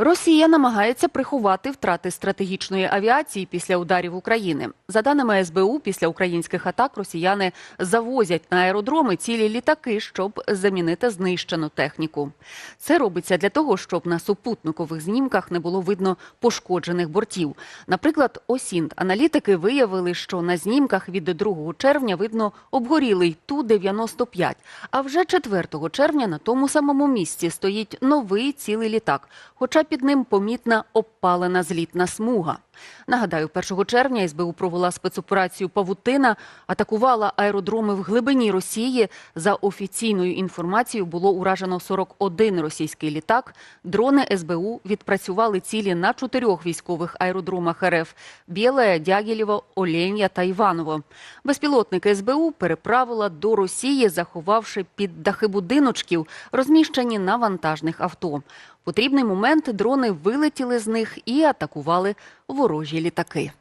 Росія намагається приховати втрати стратегічної авіації після ударів України. За даними СБУ, після українських атак росіяни завозять на аеродроми цілі літаки, щоб замінити знищену техніку. Це робиться для того, щоб на супутникових знімках не було видно пошкоджених бортів. Наприклад, Осінт аналітики виявили, що на знімках від 2 червня видно обгорілий Ту-95, а вже 4 червня на тому самому місці стоїть новий цілий літак, хоча під ним помітна обпалена злітна смуга. Нагадаю, 1 червня СБУ провела спецоперацію Павутина, атакувала аеродроми в глибині Росії. За офіційною інформацією було уражено 41 російський літак. Дрони СБУ відпрацювали цілі на чотирьох військових аеродромах РФ – Біле, Дягілєво, Оленя та Іваново. Безпілотники СБУ переправила до Росії, заховавши під дахи будиночків, розміщені на вантажних авто. Потрібний момент дрони вилетіли з них і атакували ворожі літаки.